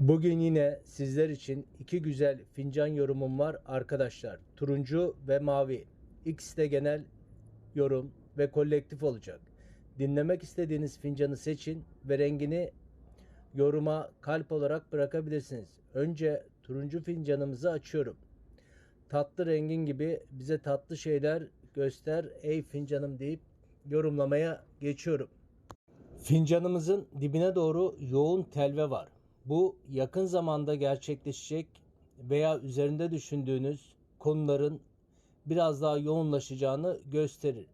Bugün yine sizler için iki güzel fincan yorumum var arkadaşlar. Turuncu ve mavi. İkisi de genel yorum ve kolektif olacak. Dinlemek istediğiniz fincanı seçin ve rengini yoruma kalp olarak bırakabilirsiniz. Önce turuncu fincanımızı açıyorum. Tatlı rengin gibi bize tatlı şeyler göster ey fincanım deyip yorumlamaya geçiyorum. Fincanımızın dibine doğru yoğun telve var. Bu yakın zamanda gerçekleşecek veya üzerinde düşündüğünüz konuların biraz daha yoğunlaşacağını gösterir.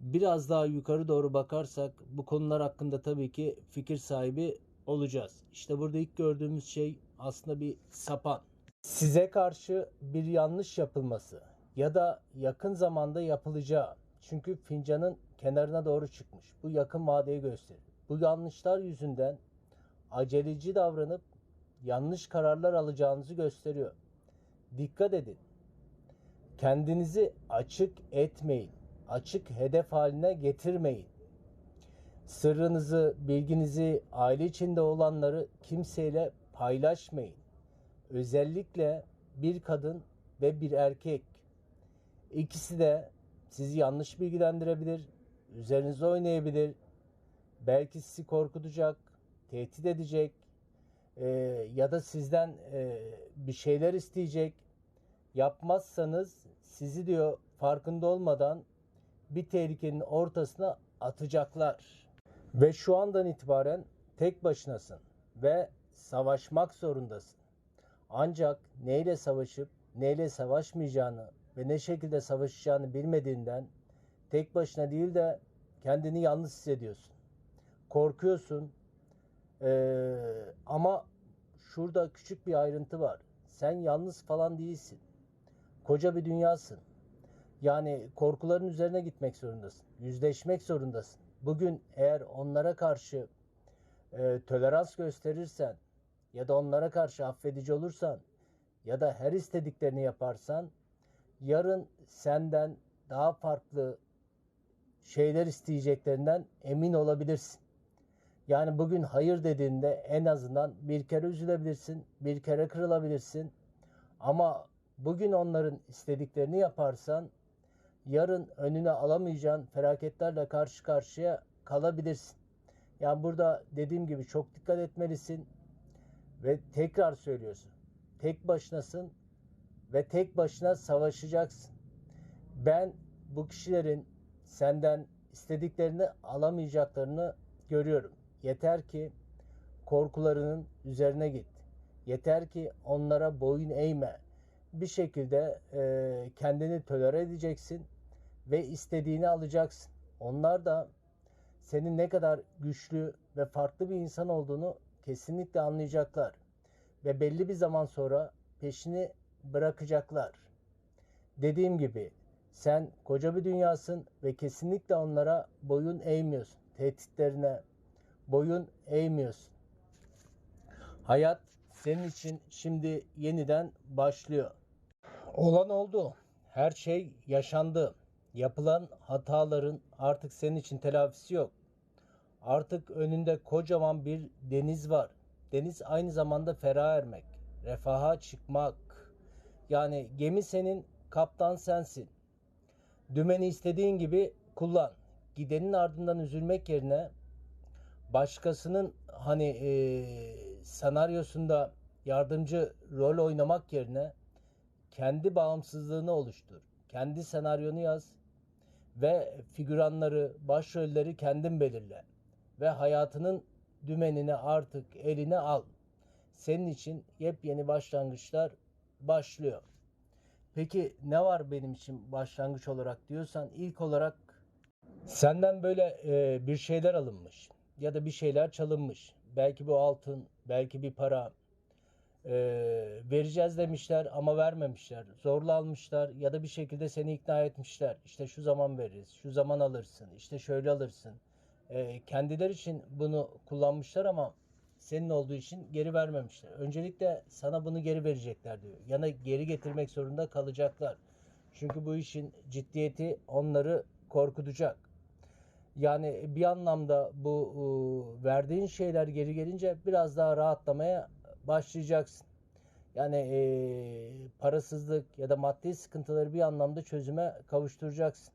Biraz daha yukarı doğru bakarsak bu konular hakkında tabii ki fikir sahibi olacağız. İşte burada ilk gördüğümüz şey aslında bir sapan. Size karşı bir yanlış yapılması ya da yakın zamanda yapılacağı. Çünkü fincanın kenarına doğru çıkmış. Bu yakın vadeyi gösterir. Bu yanlışlar yüzünden aceleci davranıp yanlış kararlar alacağınızı gösteriyor. Dikkat edin. Kendinizi açık etmeyin. Açık hedef haline getirmeyin. Sırrınızı, bilginizi, aile içinde olanları kimseyle paylaşmayın. Özellikle bir kadın ve bir erkek. İkisi de sizi yanlış bilgilendirebilir, üzerinize oynayabilir, belki sizi korkutacak, tehdit edecek e, ya da sizden e, bir şeyler isteyecek. Yapmazsanız sizi diyor farkında olmadan bir tehlikenin ortasına atacaklar. Ve şu andan itibaren tek başınasın ve savaşmak zorundasın. Ancak neyle savaşıp neyle savaşmayacağını ve ne şekilde savaşacağını bilmediğinden tek başına değil de kendini yalnız hissediyorsun. Korkuyorsun. Ee, ama şurada küçük bir ayrıntı var. Sen yalnız falan değilsin. Koca bir dünyasın. Yani korkuların üzerine gitmek zorundasın. Yüzleşmek zorundasın. Bugün eğer onlara karşı e, tolerans gösterirsen ya da onlara karşı affedici olursan ya da her istediklerini yaparsan yarın senden daha farklı şeyler isteyeceklerinden emin olabilirsin. Yani bugün hayır dediğinde en azından bir kere üzülebilirsin, bir kere kırılabilirsin. Ama bugün onların istediklerini yaparsan yarın önüne alamayacağın felaketlerle karşı karşıya kalabilirsin. Yani burada dediğim gibi çok dikkat etmelisin ve tekrar söylüyorsun. Tek başınasın ve tek başına savaşacaksın. Ben bu kişilerin senden istediklerini alamayacaklarını görüyorum. Yeter ki korkularının üzerine git. Yeter ki onlara boyun eğme. Bir şekilde e, kendini tolere edeceksin ve istediğini alacaksın. Onlar da senin ne kadar güçlü ve farklı bir insan olduğunu kesinlikle anlayacaklar. Ve belli bir zaman sonra peşini bırakacaklar. Dediğim gibi sen koca bir dünyasın ve kesinlikle onlara boyun eğmiyorsun. Tehditlerine boyun eğmiyorsun. Hayat senin için şimdi yeniden başlıyor. Olan oldu. Her şey yaşandı. Yapılan hataların artık senin için telafisi yok. Artık önünde kocaman bir deniz var. Deniz aynı zamanda ferah ermek, refaha çıkmak. Yani gemi senin, kaptan sensin. Dümeni istediğin gibi kullan. Gidenin ardından üzülmek yerine başkasının hani e, senaryosunda yardımcı rol oynamak yerine kendi bağımsızlığını oluştur. Kendi senaryonu yaz ve figüranları, başrolleri kendin belirle ve hayatının dümenini artık eline al. Senin için yepyeni başlangıçlar başlıyor. Peki ne var benim için başlangıç olarak diyorsan ilk olarak senden böyle e, bir şeyler alınmış ya da bir şeyler çalınmış. Belki bu altın, belki bir para e, vereceğiz demişler ama vermemişler. Zorla almışlar ya da bir şekilde seni ikna etmişler. İşte şu zaman veririz, şu zaman alırsın, işte şöyle alırsın. E, kendileri için bunu kullanmışlar ama senin olduğu için geri vermemişler. Öncelikle sana bunu geri verecekler diyor. Yana geri getirmek zorunda kalacaklar. Çünkü bu işin ciddiyeti onları korkutacak. Yani bir anlamda bu e, verdiğin şeyler geri gelince biraz daha rahatlamaya başlayacaksın. Yani eee, parasızlık ya da maddi sıkıntıları bir anlamda çözüme kavuşturacaksın.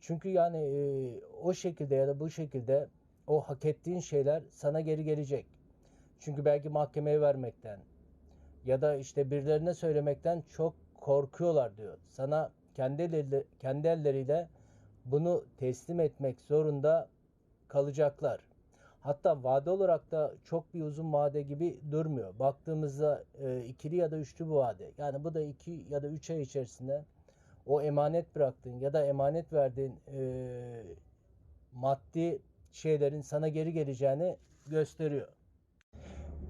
Çünkü yani eee, o şekilde ya da bu şekilde o hak ettiğin şeyler sana geri gelecek. Çünkü belki mahkemeye vermekten ya da işte birilerine söylemekten çok korkuyorlar diyor. Sana kendi elleriyle, kendi elleriyle bunu teslim etmek zorunda kalacaklar. Hatta vade olarak da çok bir uzun vade gibi durmuyor. Baktığımızda e, ikili ya da üçlü bir vade. Yani bu da iki ya da üç ay içerisinde o emanet bıraktığın ya da emanet verdiğin e, maddi şeylerin sana geri geleceğini gösteriyor.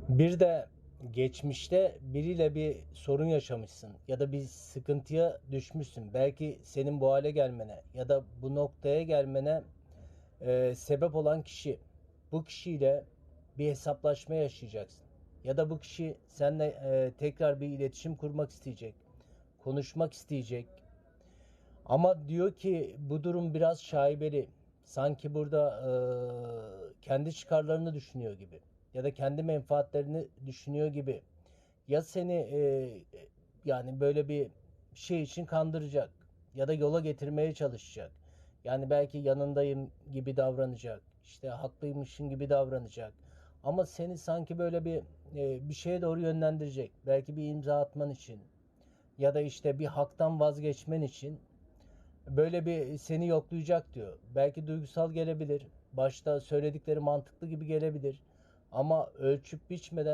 Bir de geçmişte biriyle bir sorun yaşamışsın ya da bir sıkıntıya düşmüşsün. Belki senin bu hale gelmene ya da bu noktaya gelmene e, sebep olan kişi. Bu kişiyle bir hesaplaşma yaşayacaksın. Ya da bu kişi seninle e, tekrar bir iletişim kurmak isteyecek. Konuşmak isteyecek. Ama diyor ki bu durum biraz şaibeli. Sanki burada e, kendi çıkarlarını düşünüyor gibi. Ya da kendi menfaatlerini düşünüyor gibi. Ya seni e, yani böyle bir şey için kandıracak. Ya da yola getirmeye çalışacak. Yani belki yanındayım gibi davranacak. İşte haklıymışın gibi davranacak. Ama seni sanki böyle bir e, bir şeye doğru yönlendirecek. Belki bir imza atman için ya da işte bir haktan vazgeçmen için böyle bir seni yoklayacak diyor. Belki duygusal gelebilir. Başta söyledikleri mantıklı gibi gelebilir. Ama ölçüp biçmeden